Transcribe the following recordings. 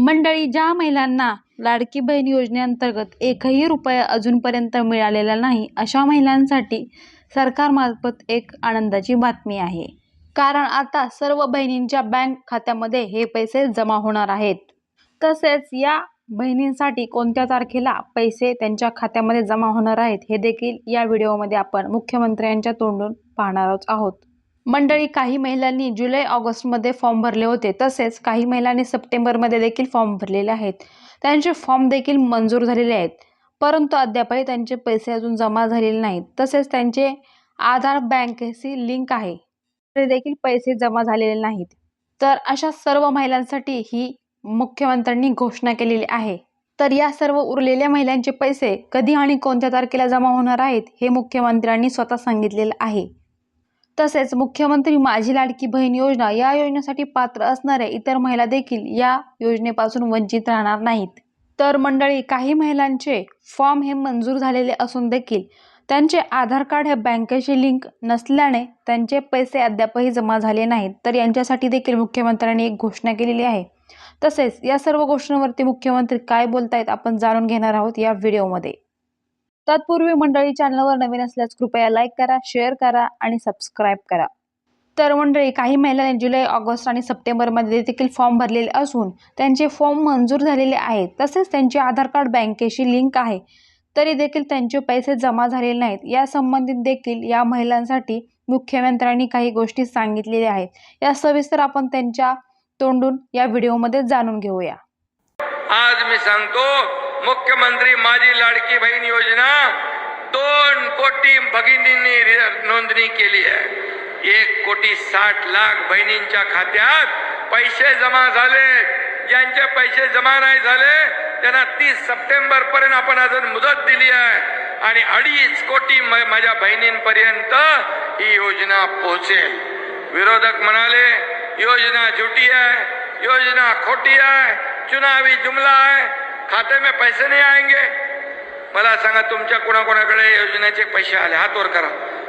मंडळी ज्या महिलांना लाडकी बहीण योजनेअंतर्गत एकही रुपया अजूनपर्यंत मिळालेला नाही अशा महिलांसाठी सरकारमार्फत एक आनंदाची बातमी आहे. कारण आता सर्व बहिणींच्या बँक खात्यामध्ये हे पैसे जमा होणार आहेत. तसेच या बहिणींसाठी कोणत्या तारखेला पैसे त्यांच्या खात्यामध्ये जमा होणार आहेत हे देखील या व्हिडिओमध्ये आपण मुख्यमंत्र्यांच्या तोंडून पाहणार आहोत. मंडळी काही महिलांनी जुलै ऑगस्टमध्ये फॉर्म भरले होते. तसेच काही महिलांनी सप्टेंबरमध्ये देखील फॉर्म भरलेले आहेत. त्यांचे फॉर्म देखील मंजूर झालेले आहेत. परंतु अद्यापही त्यांचे पैसे अजून जमा झालेले नाहीत. तसेच त्यांचे आधार बँकेशी लिंक आहे. तरी देखील पैसे जमा झालेले नाहीत. तर अशा सर्व महिलांसाठी ही मुख्यमंत्र्यांनी घोषणा केलेली आहे. तर या सर्व उरलेल्या महिलांचे पैसे कधी आणि कोणत्या तारखेला जमा होणार आहेत हे मुख्यमंत्र्यांनी स्वतः सांगितलेलं आहे. तसेच मुख्यमंत्री माझी लाडकी बहीण योजना या योजनेसाठी पात्र असणाऱ्या इतर महिला देखील या योजनेपासून वंचित राहणार नाहीत. तर मंडळी काही महिलांचे फॉर्म हे मंजूर झालेले असून देखील त्यांचे आधार कार्ड हे बँकेशी लिंक नसल्याने त्यांचे पैसे अद्यापही जमा झाले नाहीत. तर यांच्यासाठी देखील मुख्यमंत्र्यांनी एक घोषणा केलेली आहे. तसेच या सर्व गोष्टींवरती मुख्यमंत्री काय बोलतायत आपण जाणून घेणार आहोत या व्हिडिओमध्ये. तत्पूर्वी मंडळी चॅनलवर नवीन असल्यास कृपया लाईक करा शेअर करा आणि सबस्क्राईब करा. तर मंडळी काही महिलांनी जुलै ऑगस्ट आणि सप्टेंबरमध्ये देखील फॉर्म भरलेले असून त्यांचे फॉर्म मंजूर झालेले आहेत. तसेच त्यांचे आधार कार्ड बँकेशी लिंक आहे. तरी देखील त्यांचे पैसे जमा झालेले नाहीत. या संबंधित देखील या महिलांसाठी मुख्यमंत्र्यांनी काही गोष्टी सांगितलेल्या आहेत. या सविस्तर आपण त्यांच्या तोंडून या व्हिडिओमध्ये जाणून घेऊया. आज मी सांगतो मुख्यमंत्री माझी लाडकी बहीण योजना दोन कोटी भगिनींनी नोंदणी केली आहे. एक कोटी साठ लाख बहिणींच्या खात्यात पैसे जमा झाले. ज्यांचे पैसे जमा नाही झाले त्यांना तीस सप्टेंबर पर्यंत आपण अजून मुदत दिली आहे. आणि अडीच कोटी म- माझ्या बहिणींपर्यंत ही योजना पोहोचेल. विरोधक म्हणाले योजना झुटी आहे योजना खोटी आहे चुनावी जुमला आहे खाते में पैसे नाही आएंगे। मला सांगा तुमच्या कोणाकोणाकडे योजनेचे पैसे आले? हात वर करा.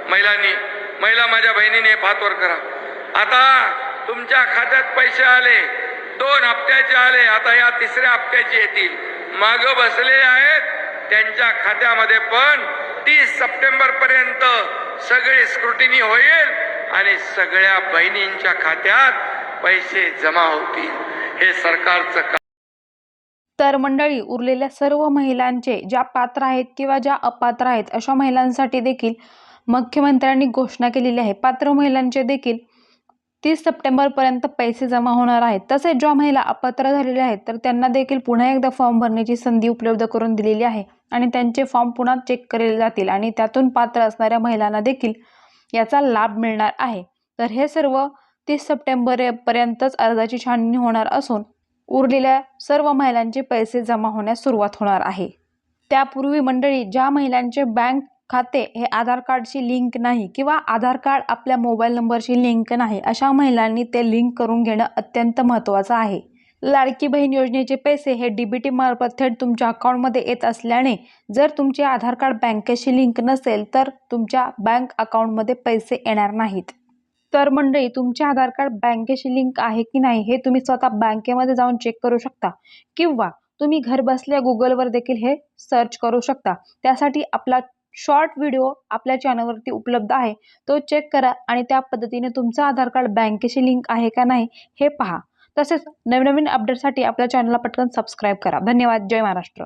महिलांनी महिला माझ्या बहिणीने हात वर करा. आता तुमच्या खात्यात पैसे आले दोन हप्त्याचे आले आता या तिसऱ्या हप्त्याचे येतील. माग बसले आहेत त्यांच्या खात्यामध्ये पण तीस सप्टेंबर पर्यंत सगळी स्क्रुटिनी होईल आणि सगळ्या बहिणींच्या खात्यात पैसे जमा होतील. हे सरकारचं तर मंडळी उरलेल्या सर्व महिलांचे ज्या पात्र आहेत किंवा ज्या अपात्र आहेत अशा महिलांसाठी देखील मुख्यमंत्र्यांनी घोषणा केलेली आहे. पात्र महिलांचे देखील तीस सप्टेंबरपर्यंत पैसे जमा होणार आहेत. तसेच ज्या महिला अपात्र झालेल्या आहेत तर त्यांना देखील पुन्हा एकदा फॉर्म भरण्याची संधी उपलब्ध करून दिलेली आहे आणि त्यांचे फॉर्म पुन्हा चेक केले जातील आणि त्यातून पात्र असणाऱ्या महिलांना देखील याचा लाभ मिळणार आहे. तर हे सर्व तीस सप्टेंबरपर्यंतच अर्जाची छाननी होणार असून उरलेल्या सर्व महिलांचे पैसे जमा होण्यास सुरुवात होणार आहे. त्यापूर्वी मंडळी ज्या महिलांचे बँक खाते हे आधार कार्डशी लिंक नाही किंवा आधार कार्ड आपल्या मोबाईल नंबरशी लिंक नाही अशा महिलांनी ते लिंक करून घेणं अत्यंत महत्त्वाचं आहे. लाडकी बहीण योजनेचे पैसे हे डी बी टी मार्फत थेट तुमच्या अकाउंटमध्ये येत असल्याने जर तुमचे आधार कार्ड बँकेशी लिंक नसेल तर तुमच्या बँक अकाउंटमध्ये पैसे येणार नाहीत. तर मंडळी तुमचे आधार कार्ड बँकेशी लिंक आहे की नाही हे तुम्ही स्वतः बँकेमध्ये जाऊन चेक करू शकता. किंवा तुम्ही घरबसल्या गुगलवर देखील हे सर्च करू शकता. त्यासाठी आपला शॉर्ट व्हिडिओ आपल्या चॅनलवरती उपलब्ध आहे. तो चेक करा आणि त्या पद्धतीने तुमचं आधार कार्ड बँकेशी लिंक आहे का नाही हे पहा. तसेच नवनवीन अपडेटसाठी आपल्या चॅनलला पटकन सबस्क्राईब करा. धन्यवाद. जय महाराष्ट्र.